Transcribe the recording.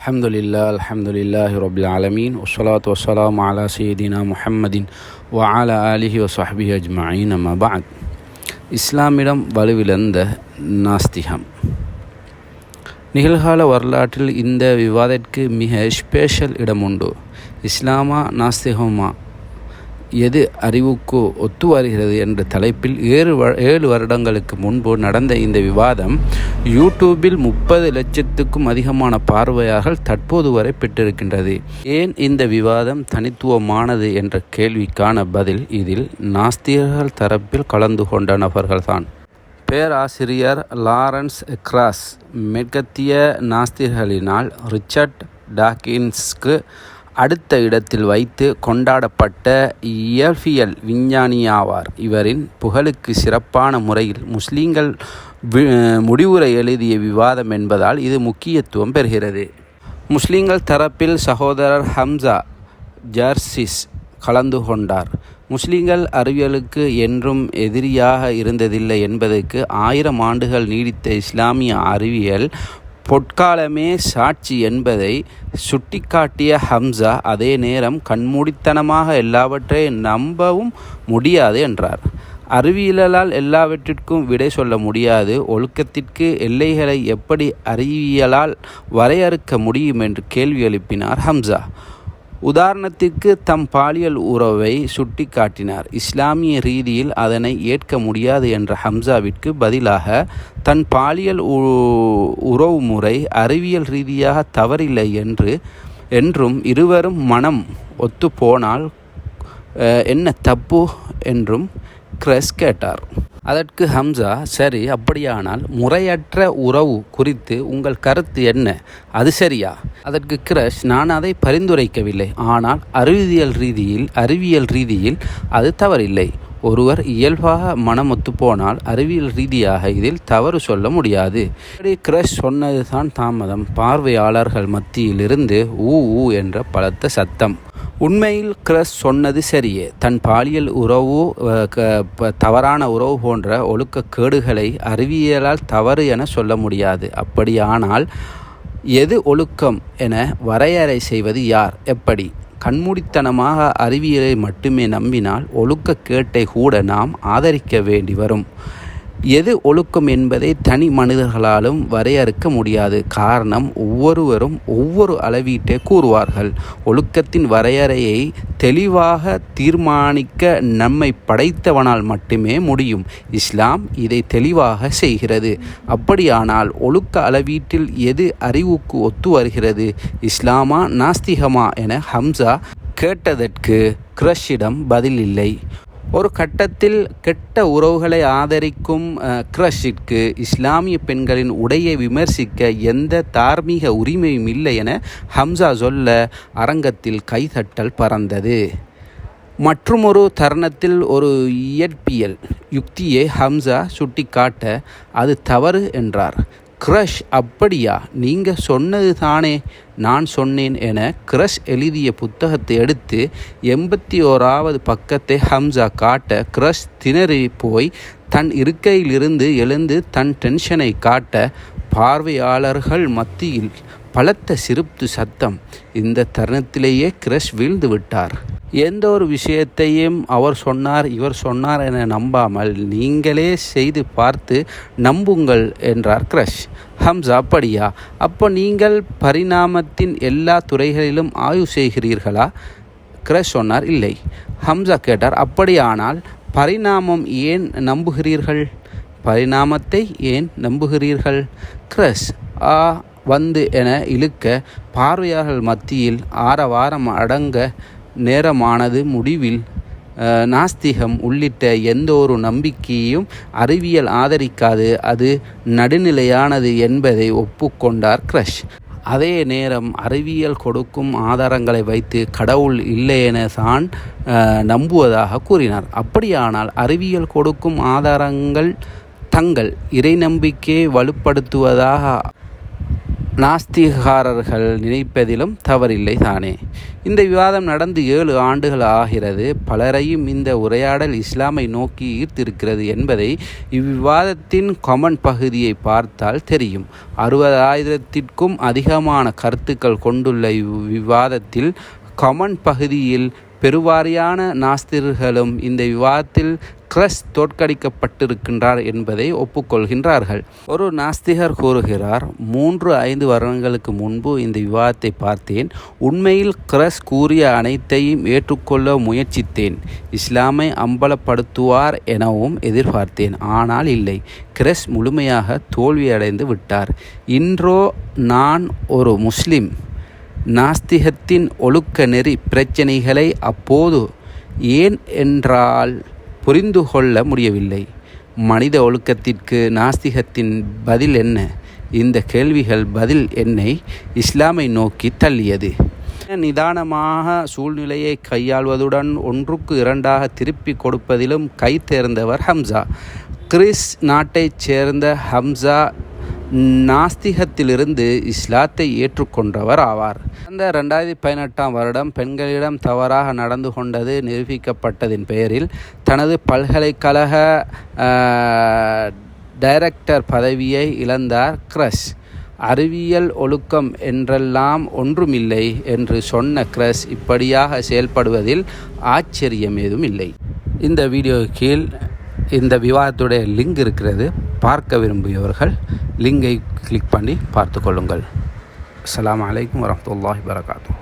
الحمد لله الحمد لله رب العالمين والصلاة والسلام على سيدنا محمد وعلى آله وصحبه أجمعين أما بعد இஸ்லாமிடம் வலுவிழந்த நாஸ்திகம் நிகழ்கால வரலாற்றில் இந்த விவாதத்திற்கு மிக ஸ்பெஷல் இடம் உண்டு இஸ்லாமா நாஸ்திகமா எது அறிவுக்கு ஒத்து வருகிறது என்ற தலைப்பில் ஏழு வ ஏழு வருடங்களுக்கு முன்பு நடந்த இந்த விவாதம் யூடியூபில் முப்பது லட்சத்துக்கும் அதிகமான பார்வையாளர்கள் தற்போது வரை பெற்றிருக்கின்றது. ஏன் இந்த விவாதம் தனித்துவமானது என்ற கேள்விக்கான பதில் இதில் நாஸ்திகர்கள் தரப்பில் கலந்து கொண்ட நபர்கள்தான். பேராசிரியர் லாரன்ஸ் கிராஸ் மேற்கத்திய நாஸ்திகர்களினால் ரிச்சர்ட் டாக்கின்ஸ்க்கு அடுத்த இடத்தில் வைத்து கொண்டாடப்பட்ட இயற்பியல் விஞ்ஞானியாவார். இவரின் புகழுக்கு சிறப்பான முறையில் முஸ்லீம்கள் முடிவுரை எழுதிய விவாதம் என்பதால் இது முக்கியத்துவம் பெறுகிறது. முஸ்லீம்கள் தரப்பில் சகோதரர் ஹம்சா ஜர்சிஸ் கலந்து கொண்டார். முஸ்லீம்கள் அறிவியலுக்கு என்றும் எதிரியாக இருந்ததில்லை என்பதற்கு ஆயிரம் ஆண்டுகள் நீடித்த இஸ்லாமிய அறிவியல் பொற்காலமே சாட்சி என்பதை சுட்டிக்காட்டிய ஹம்சா அதே நேரம் கண்மூடித்தனமாக எல்லாவற்றையும் நம்பவும் முடியாது என்றார். அறிவியலால் எல்லாவற்றிற்கும் விடை சொல்ல முடியாது. ஒழுக்கத்திற்கு எல்லைகளை எப்படி அறிவியலால் வரையறுக்க முடியும் என்று கேள்வி எழுப்பினார் ஹம்சா. உதாரணத்திற்கு தம் பாலியல் உறவை சுட்டி காட்டினார் இஸ்லாமிய ரீதியில் அதனை ஏற்க முடியாது என்ற ஹம்சாவிற்கு பதிலாக தன் பாலியல் உறவு முறை அறிவியல் ரீதியாக தவறில்லை என்று என்றும் இருவரும் மனம் ஒத்துப்போனால் என்ன தப்பு என்றும் கிரஸ் கேட்டார். அதற்கு ஹம்சா சரி அப்படியானால் முறையற்ற உறவு குறித்து உங்கள் கருத்து என்ன? அது சரியா? அதற்கு கிரஷ் நான் அதை பரிந்துரைக்கவில்லை. ஆனால் அறிவியல் ரீதியில் அறிவியல் ரீதியில் அது தவறில்லை. ஒருவர் இயல்பாக மனம் ஒத்துப்போனால் அறிவியல் ரீதியாக இதில் தவறு சொல்ல முடியாது. கிரஷ் சொன்னதுதான் தாமதம். பார்வையாளர்கள் மத்தியிலிருந்து ஊ ஊ என்ற பலத்த சத்தம். உண்மையில் கிரஸ் சொன்னது சரியே. தன் பாலியல் உறவு தவறான உறவு போன்ற ஒழுக்க கேடுகளை அறிவியலால் தவறு என சொல்ல முடியாது. அப்படியானால் எது ஒழுக்கம் என வரையறை செய்வது யார்? எப்படி? கண்மூடித்தனமாக அறிவியலை மட்டுமே நம்பினால் ஒழுக்க கேட்டை கூட நாம் ஆதரிக்க வேண்டி வரும். எது ஒழுக்கம் என்பதை தனி மனிதர்களாலும் வரையறுக்க முடியாது. காரணம் ஒவ்வொருவரும் ஒவ்வொரு அளவீட்டை கூறுவார்கள். ஒழுக்கத்தின் வரையறையை தெளிவாக தீர்மானிக்க நம்மை படைத்தவனால் மட்டுமே முடியும். இஸ்லாம் இதை தெளிவாக செய்கிறது. அப்படியானால் ஒழுக்க அளவீட்டில் எது அறிவுக்கு ஒத்து வருகிறது? இஸ்லாமா நாஸ்திகமா? என ஹம்சா கேட்டதற்கு கிரஷிடம் பதில் இல்லை. ஒரு கட்டத்தில் கெட்ட உறவுகளை ஆதரிக்கும் கிரஷிற்கு இஸ்லாமிய பெண்களின் உடையை விமர்சிக்க எந்த தார்மீக உரிமையும் இல்லை என ஹம்சா சொல்ல அரங்கத்தில் கைதட்டல் பறந்தது. மற்றுமொரு தருணத்தில் ஒரு இயற்பியல் யுக்தியை ஹம்சா சுட்டிக்காட்ட அது தவறு என்றார். கிரஷ் அப்படியா? நீங்கள் சொன்னது தானே நான் சொன்னேன் என கிரஷ் எழுதிய புத்தகத்தை எடுத்து எண்பத்தி ஓராவது பக்கத்தை ஹம்சா காட்ட கிரஷ் திணறி போய் தன் இருக்கையிலிருந்து எழுந்து தன் டென்ஷனை காட்ட பார்வையாளர்கள் மத்தியில் பலத்த சிரிப்பு சத்தம். இந்த தருணத்திலேயே கிரஷ் வீழ்ந்து விட்டார். எந்த ஒரு விஷயத்தையும் அவர் சொன்னார் இவர் சொன்னார் என நம்பாமல் நீங்களே செய்து பார்த்து நம்புங்கள் என்றார் கிரஷ். ஹம்ஸ் அப்படியா? அப்போ நீங்கள் பரிணாமத்தின் எல்லா துறைகளிலும் ஆய்வு செய்கிறீர்களா? கிரஷ் சொன்னார் இல்லை. ஹம்சா கேட்டார் அப்படியானால் பரிணாமம் ஏன் நம்புகிறீர்கள்? பரிணாமத்தை ஏன் நம்புகிறீர்கள்? கிரஷ் ஆ வந்து என இழுக்க பார்வையாளர்கள் மத்தியில் ஆரவாரம் அடங்க நேரமானது முடிவில் நாஸ்திகம் உள்ளிட்ட எந்த ஒரு நம்பிக்கையும் அறிவியல் ஆதரிக்காது. அது நடுநிலையானது என்பதை ஒப்புக்கொண்டார் கிரஷ். அதே நேரம் அறிவியல் கொடுக்கும் ஆதாரங்களை வைத்து கடவுள் இல்லை என தான் நம்புவதாக கூறினார். அப்படியானால் அறிவியல் கொடுக்கும் ஆதாரங்கள் தங்கள் இறை நம்பிக்கையை வலுப்படுத்துவதாக நாஸ்திகாரர்கள் நினைப்பதிலும் தவறில்லை தானே. இந்த விவாதம் நடந்து ஏழு ஆண்டுகள் ஆகிறது. பலரையும் இந்த உரையாடல் இஸ்லாமை நோக்கி ஈர்த்திருக்கிறது என்பதை இவ்விவாதத்தின் கமன் பகுதியை பார்த்தால் தெரியும். அறுபதாயிரத்திற்கும் அதிகமான கருத்துக்கள் கொண்டுள்ள இவ்விவாதத்தில் கமன் பகுதியில் பெருவாரியான நாஸ்திர்களும் இந்த விவாதத்தில் கிரஸ் தோற்கடிக்கப்பட்டிருக்கின்றார் என்பதை ஒப்புக்கொள்கின்றார்கள். ஒரு நாஸ்திகர் கூறுகிறார் மூன்று ஐந்து வருடங்களுக்கு முன்பு இந்த விவாதத்தை பார்த்தேன். உண்மையில் கிரஸ் கூறிய அனைத்தையும் ஏற்றுக்கொள்ள முயற்சித்தேன். இஸ்லாமை அம்பலப்படுத்துவார் எனவும் எதிர்பார்த்தேன். ஆனால் இல்லை கிரஸ் முழுமையாக தோல்வியடைந்து விட்டார். இன்றோ நான் ஒரு முஸ்லிம். நாஸ்திகத்தின் ஒழுக்க நெறி பிரச்சனைகளை அப்போது ஏன் என்றால் புரிந்து கொள்ள முடியவில்லை. மனித ஒழுக்கத்திற்கு நாஸ்திகத்தின் பதில் என்ன? இந்த கேள்விகள் பதில் என்னை இஸ்லாமை நோக்கி தள்ளியது. நிதானமாக சூழ்நிலையை கையாள்வதுடன் ஒன்றுக்கு இரண்டாக திருப்பி கொடுப்பதிலும் கை தேர்ந்தவர் ஹம்சா. கிறிஸ் நாட்டைச் சேர்ந்த ஹம்சா நாஸ்திகத்திலிருந்து இஸ்லாத்தை ஏற்றுக்கொண்டவர் ஆவார். கடந்த ரெண்டாயிரத்தி பதினெட்டாம் வருடம் பெண்களிடம் தவறாக நடந்து கொண்டது நிரூபிக்கப்பட்டதின் பெயரில் தனது பல்கலைக்கழக டைரக்டர் பதவியை இழந்தார் கிரஷ் அறிவியல் ஒழுக்கம் என்றெல்லாம் ஒன்றுமில்லை என்று சொன்ன கிரஷ் இப்படியாக செயல்படுவதில் ஆச்சரியம் ஏதும் இல்லை இந்த வீடியோ கீழ் இந்த விவாதத்துடைய லிங்க் இருக்கிறது. பார்க்க விரும்பியவர்கள் லிங்கை கிளிக் பண்ணி பார்த்து கொள்ளுங்கள் அஸ்லாம் வலைக்கம் வரமத்துல்லாஹி வரகாத்தூ